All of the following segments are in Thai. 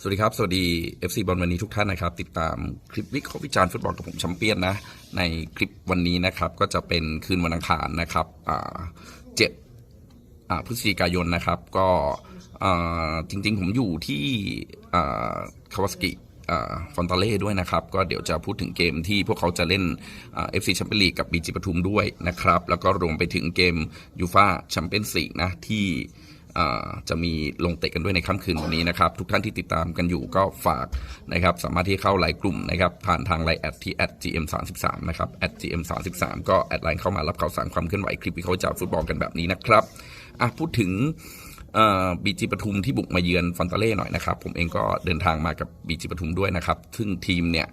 สวัสดีครับ สวัสดี FC บอลวันนี้ทุกท่านนะครับ ติดตามคลิปวิเคราะห์วิจารณ์ฟุตบอลกับผมแชมเปี้ยนนะ ในคลิปวันนี้นะครับ ก็จะเป็นคืนวันอังคารนะครับเจ็ดพฤศจิกายนนะครับ ก็จริงๆ ผมอยู่ที่อ่าคาวาสกิฟอนตาเล่ด้วยนะครับ ก็เดี๋ยวจะพูดถึงเกมที่พวกเขาจะเล่นเอฟซีแชมเปี้ยนลีกกับบีจีปทุมด้วยนะครับ แล้วก็รวมไปถึงเกมยูฟาแชมเปี้ยนส์ลีกนะที่ จะมีลงเตะกันด้วยในค่ำคืนวันนี้นะครับ ทุกท่านที่ติดตามกันอยู่ก็ฝากนะครับ สามารถที่เข้าไลน์กลุ่มนะครับ ผ่านทางไลน์แอดที่ @gm33 นะครับ @gm33 ก็แอดไลน์เข้ามารับข่าวสารความเคลื่อนไหวคลิปวิเคราะห์จากฟุตบอลกันแบบนี้นะครับอะพูดถึงบีจีปทุมที่บุกมาเยือนฟอนตาเล่หน่อยนะครับ ผมเองก็เดินทางมากับบีจีปทุมด้วยนะครับ ซึ่งทีมเนี่ย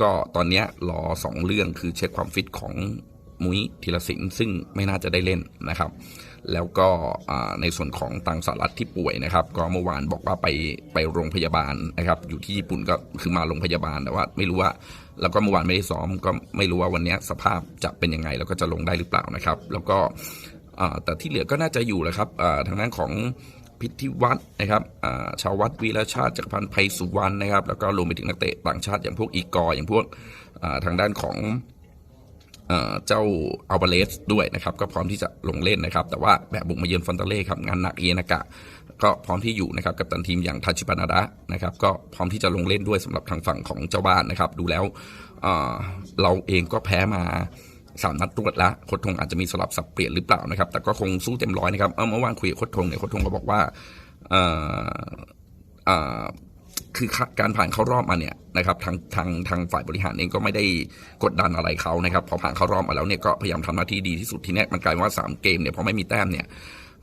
ก็ตอนนี้รอสองเรื่องคือเช็คความฟิตของ มุ้ยธีรศิลป์ซึ่งไม่น่าจะได้เล่นนะครับ แล้วก็ในส่วนของตังสารัตที่ป่วยนะครับ ก็เมื่อวานบอกว่าไปไปโรงพยาบาลนะครับ อยู่ที่ญี่ปุ่นก็คือมาโรงพยาบาลแต่ว่า ไม่รู้ว่าแล้วก็เมื่อวานไม่ได้ซ้อมก็ไม่รู้ว่าวันนี้สภาพจะเป็นยังไงแล้วก็จะลงได้หรือเปล่านะครับ แล้วก็แต่ที่เหลือก็น่าจะอยู่แหละครับทางด้านของพิธีวัฒน์นะครับชาววัดวีรชาติจักรพันธ์ไพสุวรรณนะครับ แล้วก็รวมไปถึงนักเตะต่างชาติอย่างพวกอีกอร์อย่างพวกทางด้านของ เจ้าอัลบาเลสด้วยนะครับ ก็พร้อมที่จะลงเล่นนะครับ แต่ว่าแบบบุกมาเยือนฟอนเตเล่ครับงานหนักเอนากะก็พร้อมที่อยู่นะครับกับตันทีมอย่างทาชิปานาดะนะครับก็พร้อมที่จะลงเล่นด้วยสำหรับทางฝั่งของเจ้าบ้านนะครับ ดูแล้วเเราเองก็แพ้มาสามนัดรวดละโคดทงอาจจะมีสลับสับเปลี่ยนหรือเปล่านะครับ แต่ก็คงสู้เต็มร้อยนะครับเมื่อวานคุยกับโคดทงเนี่ยโคดทงก็บอกว่า คือการผ่านเข้ารอบมาเนี่ยนะครับทางทางทางฝ่ายบริหารเองก็ไม่ได้กดดันอะไรเขานะครับพอผ่านเข้ารอบมาแล้วเนี่ยก็พยายามทำหน้าที่ดีที่สุดทีนี้มันกลายว่า 3 เกมเนี่ยพอไม่มีแต้มเนี่ย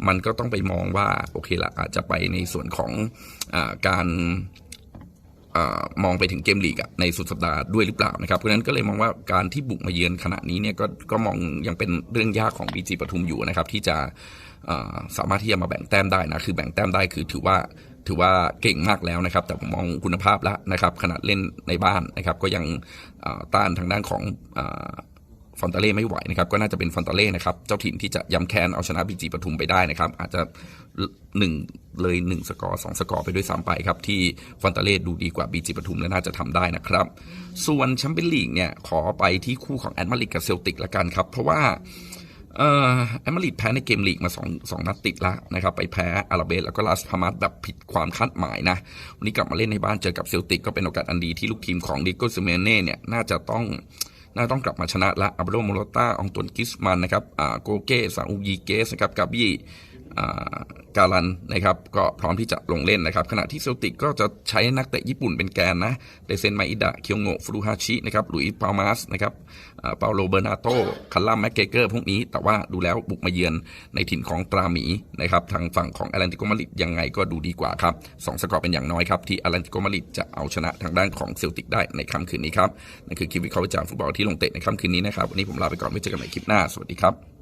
มันก็ต้องไปมองว่าโอเคละอาจจะไปในส่วนของอการอมองไปถึงเกมลีกในสุดสัปดาห์ด้วยหรือเปล่านะครับเพราะฉะนั้นก็เลยมองว่าการที่บุกมาเยือนขณะนี้เนี่ยก็ก็มองยังเป็นเรื่องยากของบีจีปทุมอยู่นะครับที่จะสามารถที่จะมาแบ่งแต้มได้นะคือแบ่งแต้มได้คือถือว่า ถือว่าเก่งมากแล้วนะครับ แต่ผมมองคุณภาพแล้วนะครับขนาดเล่นในบ้านนะครับ ก็ยังต้านทางด้านของฟอนตาเล่ไม่ไหวนะครับ ก็น่าจะเป็นฟอนตาเล่นะครับ เจ้าถิ่นที่จะย้ำแค้นเอาชนะบีจีปทุมไปได้นะครับ อาจจะหนึ่งเลยหนึ่งสกอร์สองสกอร์ไปด้วยซ้ำไปครับ ที่ฟอนตาเล่ดูดีกว่าบีจีปทุมและน่าจะทำได้นะครับ ส่วนแชมเปี้ยนลีกเนี่ยขอไปที่คู่ของแอดมาริกกับเซลติกละกันครับ เพราะว่า เอ่อแอมาริดแพ้ในเกมลีกมา2งสองนัดติดแล้วนะครับไปแพ้อาราเบสแล้วก็ลาสพามัสแบบผิดความคาดหมายนะวันนี้กลับมาเล่นในบ้านเจอกับเซลติกก็เป็นโอกาสอันดีที่ลูกทีมของดิโก้ซิเมเน่เนี่ยน่าจะต้องน่าต้องกลับมาชนะละอับโรโมโรตาองตวนกิสมันนะครับอ่าโกเก้ซาอูยีเกสนะครับกาบี้อ่ การันนะครับก็พร้อมที่จะลงเล่นนะครับ ขณะที่เซลติกก็จะใช้นักเตะญี่ปุ่นเป็นแกนนะเดเซนไมอิดะเคียวโงฟรูฮาชินะครับหลุยส์ปาลมาสนะครับเปาโลเบอร์นาโตคัลลัมแมกเกเกอร์พวกนี้ แต่ว่าดูแล้วบุกมาเยือนในถิ่นของตราหมีนะครับทางฝั่งของแอตแลนติโกมาริดยังไงก็ดูดีกว่าครับสองสกอร์เป็นอย่างน้อยครับ ที่แอตแลนติโกมาริดจะเอาชนะทางด้านของเซลติกได้ในค่ำคืนนี้ครับนั่นคือคลิปวิเคราะห์วิจารณ์ฟุตบอลที่ลงเตะในค่ำคืนนี้นะครับวันนี้ผมลาไปก่อนไว้เจอกันใหม่คลิปหน้าสวัสดีครับ